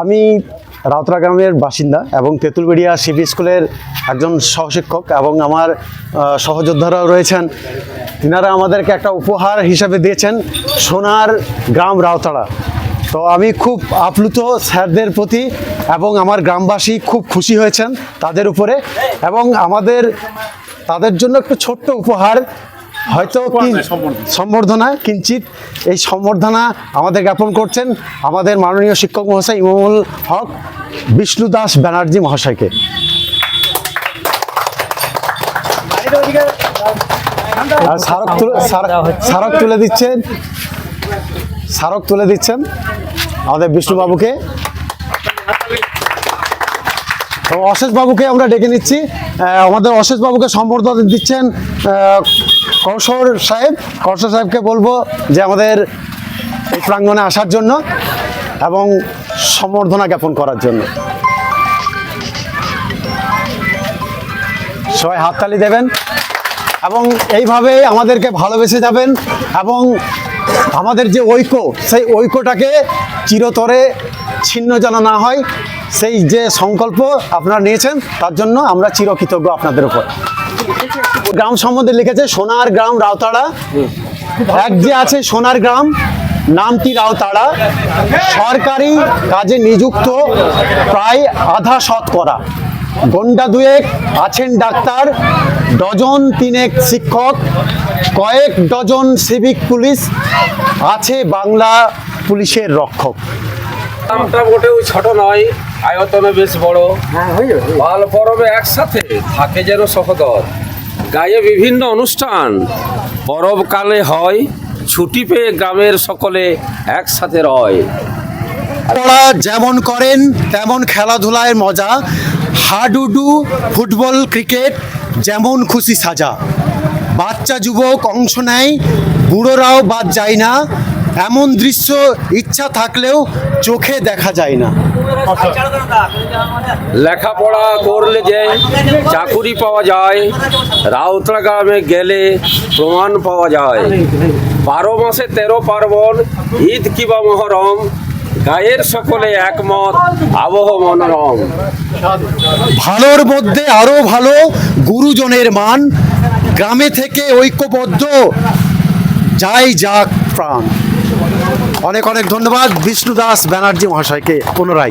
আমি রাউতরা গ্রামের বাসিন্দা এবং তেঁতুলবেড়িয়া সিবি স্কুলের একজন সহশিক্ষক এবং আমার সহযোদ্ধারাও রয়েছেন। তিনারা আমাদেরকে একটা উপহার হিসাবে দিয়েছেন, সোনার গ্রাম রাউতাড়া তো আমি খুব আপ্লুত স্যারদের প্রতি এবং আমার গ্রামবাসী খুব খুশি হয়েছেন তাদের উপরে এবং আমাদের, তাদের জন্য একটু ছোট্ট উপহার হয়তো কি সম্বর্ধনা কিঞ্চিত এই সম্বর্ধনা আমাদের জ্ঞাপন করছেন আমাদের মাননীয় শিক্ষক মহাশয় ইমামুল হক বিষ্ণু দাস ব্যানার্জি মহাশয়কে। স্মারক তুলে স্মারক- তুলে দিচ্ছেন। স্মারক তুলে দিচ্ছেন আমাদের বিষ্ণুবাবুকে। তো অশেষ বাবুকে আমরা ডেকে নিচ্ছি। আমাদের অশেষ বাবুকে সম্বর্ধনা দিচ্ছেন কৌশল সাহেব কৌশল সাহেবকে বলব যে আমাদের এই প্রাঙ্গণে আসার জন্য এবং সম্বর্ধনা জ্ঞাপন করার জন্য। সবাই হাততালি দেবেন এবং এইভাবে আমাদেরকে ভালোবেসে যাবেন এবং আমাদের যে ঐক্য, সেই ঐক্যটাকে চিরতরে ছিন্ন যেন না হয়, সেই যে সংকল্প আপনারা নিয়েছেন, তার জন্য আমরা চিরকৃতজ্ঞ আপনাদের উপর। গ্রাম সম্বন্ধে লিখেছে, সোনার গ্রাম রাউতাড়া। এক যে আছে সোনার গ্রাম, নামটি রাউতাড়া। সরকারি কাজে নিযুক্ত প্রায় আধা শতকরা। গন্ডা দুয়েক আছেন ডাক্তার ডজন তিনেক শিক্ষক কয়েক ডজন সিভিক পুলিশ আছে বাংলা পুলিশের রক্ষক। নামটা মোটেও ছোট নয় আয়তনে বেশ বড়। পাল পরবে একসাথে থাকে যেন সহদর। গায়ে বিভিন্ন অনুষ্ঠান পরবকালে হয় ছুটি পেয়ে গ্রামের সকলে একসাথে রয়। পড়া যেমন করেন তেমন খেলাধুলায় মজা। হাডুডু ফুটবল ক্রিকেট যেমন খুশি সাজা। বাচ্চা যুবক অংশ নেয়, বুড়োরাও বাদ যায় না। এমন দৃশ্য ইচ্ছা থাকলেও চোখে দেখা যায় না। লেখাপড়া করলে যে চাকুরি পাওয়া যায় রাউতরা গ্রামে গেলে প্রমাণ পাওয়া যায়। বারো মাসে তেরো পার্বণ, ঈদ কিবা মহরম গায়ের সকলে একমত, আবহ মনোরম। ভালোর মধ্যে আরও ভালো, গুরুজনের মান। গ্রামে থেকে ঐক্যবদ্ধ। যাই যাক প্রাণ। অনেক অনেক ধন্যবাদ বিষ্ণু দাস ব্যানার্জি মহাশয়কে পুনরায়।